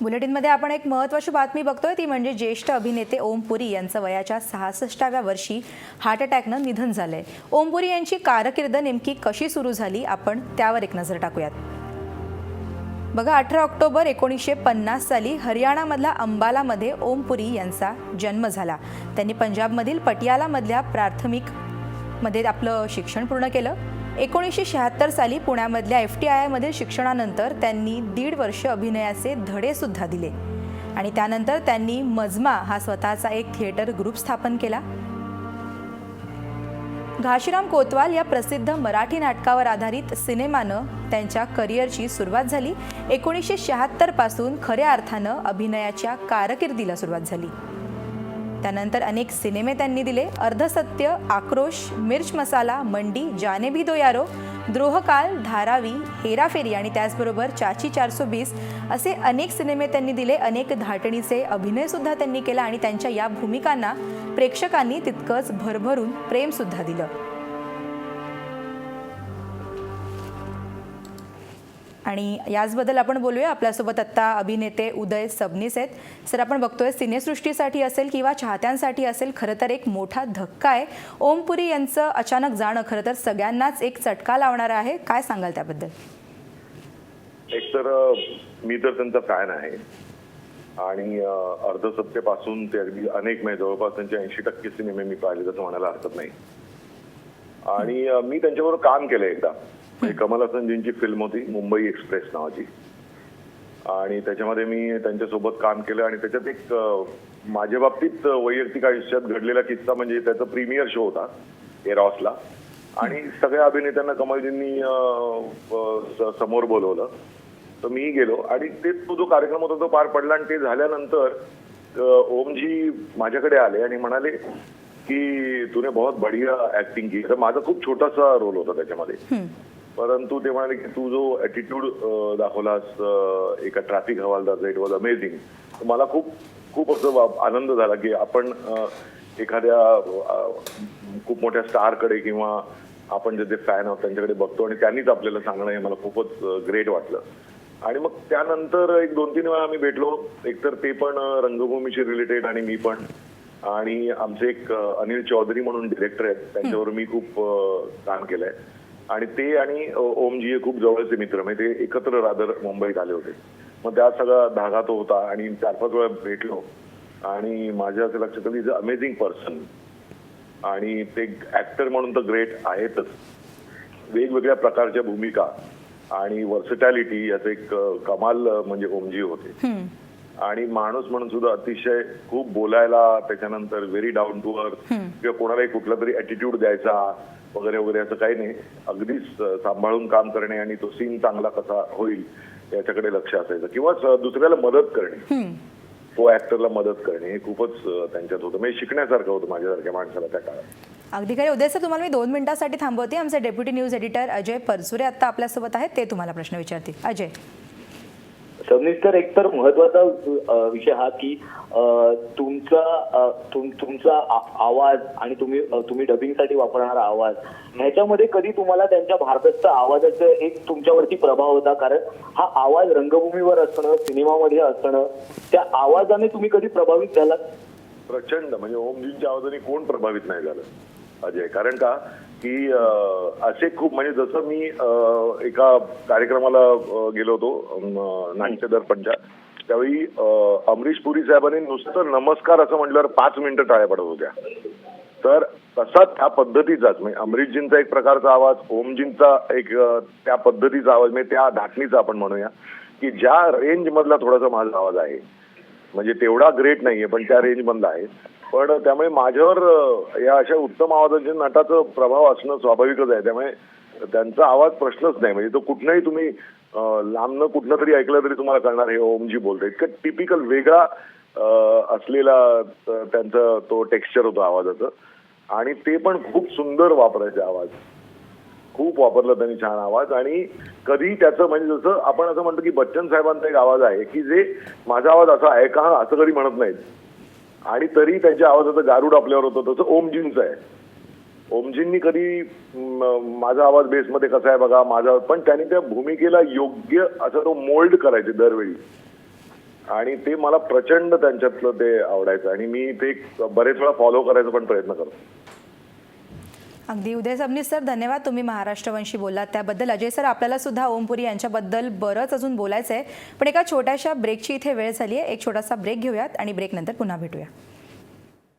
बुलेटिनमध्ये आपण एक महत्त्वाची बातमी बघतोय ती म्हणजे ज्येष्ठ अभिनेते ओम पुरी यांचं वयाच्या सहासष्टाव्या वर्षी हार्ट अटॅकनं निधन झालंय. ओम पुरी यांची कारकीर्द नेमकी कशी सुरू झाली आपण त्यावर एक नजर टाकूयात. बघा अठरा ऑक्टोबर एकोणीसशे पन्नास साली हरियाणामधल्या अंबालामध्ये ओम पुरी यांचा जन्म झाला. त्यांनी पंजाबमधील पटियालामधल्या प्राथमिकमध्ये आपलं शिक्षण पूर्ण केलं. एकोणीसशे शहात्तर साली पुण्यामधल्या एफ टी आय आयमधील शिक्षणानंतर त्यांनी दीड वर्ष अभिनयाचे धडेसुद्धा दिले. आणि त्यानंतर त्यांनी मजमा हा स्वतःचा एक थिएटर ग्रुप स्थापन केला. घाशीराम कोतवाल या प्रसिद्ध मराठी नाटकावर आधारित सिनेमानं त्यांच्या करिअरची सुरुवात झाली. एकोणीसशे शहात्तरपासून खऱ्या अर्थानं अभिनयाच्या कारकिर्दीला सुरुवात झाली. त्यानंतर अनेक सिनेमे त्यांनी दिले. अर्धसत्य आक्रोश मिर्च मसाला मंडी जाने भी दो यारो द्रोहकाल धारावी हेराफेरी आणि त्याचबरोबर चाची चारसो बीस असे अनेक सिनेमे त्यांनी दिले. अनेक धाटणीचे अभिनयसुद्धा त्यांनी केला आणि त्यांच्या या भूमिकांना प्रेक्षकांनी तितकंच भरभरून प्रेमसुद्धा दिलं. आणि याचबद्दल आपण बोलूया. आपल्यासोबत आत्ता अभिनेते उदय सबनीस आहेत. सर आपण बघतोय सिनेसृष्टीसाठी असेल किंवा चाहत्यांसाठी असेल खरं तर एक मोठा धक्का आहे. ओमपुरी यांचं अचानक जाणं खरं तर सगळ्यांनाच एक चटका लावणारं आहे. काय सांगाल त्याबद्दल? एक तर मी तर त्यांचा फॅन आहे. आणि अ, अर्धसत्तेपासून ते अगदी अनेक म्हणजे जवळपास त्यांचे ऐंशी टक्के सिनेमे मी पाहिले तसं म्हणायला हरकत नाही. आणि मी त्यांच्याबरोबर काम केलं एकदा. कमल हसनजींची फिल्म होती मुंबई एक्सप्रेस नावाची. आणि त्याच्यामध्ये मी त्यांच्यासोबत काम केलं आणि त्याच्यात एक माझ्या बाबतीत वैयक्तिक आयुष्यात घडलेला किस्सा म्हणजे त्याचा प्रीमियर शो होता एरॉसला आणि सगळ्या अभिनेत्यांना कमलजींनी समोर बोलवलं. तर मी गेलो आणि ते तो जो कार्यक्रम होता तो पार पडला आणि ते झाल्यानंतर ओमजी माझ्याकडे आले आणि म्हणाले की तुने बहुत बढ़िया ऍक्टिंग की तर माझा खूप छोटासा रोल होता त्याच्यामध्ये. परंतु ते म्हणाले की तू जो ऍटिट्यूड दाखवलास एका ट्रॅफिक हवालदारचा इट वॉज अमेझिंग मला खूप खूप असं आनंद झाला की आपण एखाद्या खूप मोठ्या स्टारकडे किंवा आपण जे ते फॅन आहोत त्यांच्याकडे बघतो आणि त्यांनीच आपल्याला सांगणं हे मला खूपच ग्रेट वाटलं. आणि मग त्यानंतर एक दोन तीन वेळा आम्ही भेटलो. एकतर ते पण रंगभूमीशी रिलेटेड आणि मी पण. आणि आमचे एक अनिल चौधरी म्हणून डिरेक्टर आहेत. त्यांच्यावर मी खूप काम केलंय. आणि ते आणि ओमजी हे खूप जवळचे मित्र म्हणजे ते एकत्र रादर मुंबईत आले होते. मग त्या सगळा धागा तो होता आणि चार पाच वेळा भेटलो. आणि माझ्या असं लक्षात आलं इज अ अमेझिंग पर्सन आणि ते ऍक्टर म्हणून तर ग्रेट आहेतच. वेगवेगळ्या प्रकारच्या भूमिका आणि वर्सटॅलिटी याचं एक कमाल म्हणजे ओमजी होते. आणि माणूस म्हणून सुद्धा अतिशय खूप बोलायला त्याच्यानंतर व्हेरी डाऊन टू अर्थ किंवा कोणालाही कुठला तरी ऍटिट्यूड द्यायचा. वगैरे वगैरे असं काही नाही. अगदीच सांभाळून काम करणे आणि तो सीन चांगला कसा होईल याच्याकडे लक्ष असायचं. किंवा दुसऱ्याला मदत करणे. को ऍक्टरला मदत करणे हे खूपच त्यांच्यात होतं. म्हणजे शिकण्यासारखं होतं माझ्यासारख्या माणसाला त्या काळात. अगदी खरे उदय सर तुम्हाला मी दोन मिनिटांसाठी थांबवते. आमचे deputy news editor Ajay Parsure आत्ता आपल्यासोबत आहेत. ते तुम्हाला प्रश्न विचारतील. अजय. सविस्तर तर एक तर महत्त्वाचा विषय हा की तुमचा तुम- तुमचा आ- आवाज आणि तुम्ही तुम्ही डबिंगसाठी वापरणारा आवाज ह्याच्यामध्ये कधी तुम्हाला त्यांच्या भारताचा आवाजाचं एक तुमच्यावरती प्रभाव होता? कारण हा आवाज रंगभूमीवर असणं सिनेमामध्ये असणं त्या आवाजाने तुम्ही कधी प्रभावित झालात? प्रचंड. म्हणजे ओमजींच्या आवाजाने कोण प्रभावित नाही झालं? अजय. कारण का? की असे खूप म्हणजे जसं मी एका कार्यक्रमाला गेलो होतो अं, नाट्य दर्पणच्या त्यावेळी अमरीश पुरी साहेबांनी नुसतं नमस्कार असं म्हटल्यावर पाच मिनिटं टाळ्या पडत होत्या. तर तसाच त्या पद्धतीचाच म्हणजे अमरीशजींचा एक प्रकारचा आवाज ओमजींचा एक त्या पद्धतीचा आवाज म्हणजे त्या धाटणीचा आपण म्हणूया की ज्या रेंज मधला थोडासा माझा आवाज आहे. म्हणजे तेवढा ग्रेट नाहीये पण त्या रेंज मधला आहे. पण त्यामुळे माझ्यावर या अशा उत्तम आवाजाच्या नटाचा प्रभाव असणं स्वाभाविकच आहे. त्यामुळे त्यांचा आवाज प्रश्नच नाही. म्हणजे तो कुठनंही तुम्ही लांबनं कुठलं तरी ऐकलं तरी तुम्हाला कळणार हे ओमजी बोलतोय. इतकं टिपिकल वेगळा असलेला त्यांचं त्यांचा तो टेक्स्चर होतो आवाजाचं. आणि ते पण खूप सुंदर वापरायचे आवाज. खूप वापरला त्यांनी छान आवाज. आणि कधी त्याचं म्हणजे जसं आपण असं म्हणतो की बच्चन साहेबांचा एक आवाज आहे की जे माझा आवाज असा आहे का? असं कधी म्हणत नाहीत. आणि तरी त्यांच्या आवाजाचं गारूड आपल्यावर होतं. तसं ओमजींचं आहे. ओमजींनी कधी माझा आवाज बेसमध्ये कसा आहे बघा माझा पण त्यांनी त्या भूमिकेला योग्य असं तो मोल्ड करायचे दरवेळी. आणि ते मला प्रचंड त्यांच्यातलं ते आवडायचं. आणि मी ते बरेच वेळा फॉलो करायचा पण प्रयत्न करतो. अगदी. उदय सबनीस सर धन्यवाद तुम्ही महाराष्ट्रवंशी बोललात. त्याबद्दल अजय सर आपल्याला सुद्धा ओमपुरी यांच्याबद्दल बरंच अजून बोलायचं आहे पण एका छोट्याशा ब्रेकची इथे वेळ झाली आहे एक छोटासा ब्रेक घेऊयात आणि ब्रेकनंतर पुन्हा भेटूया.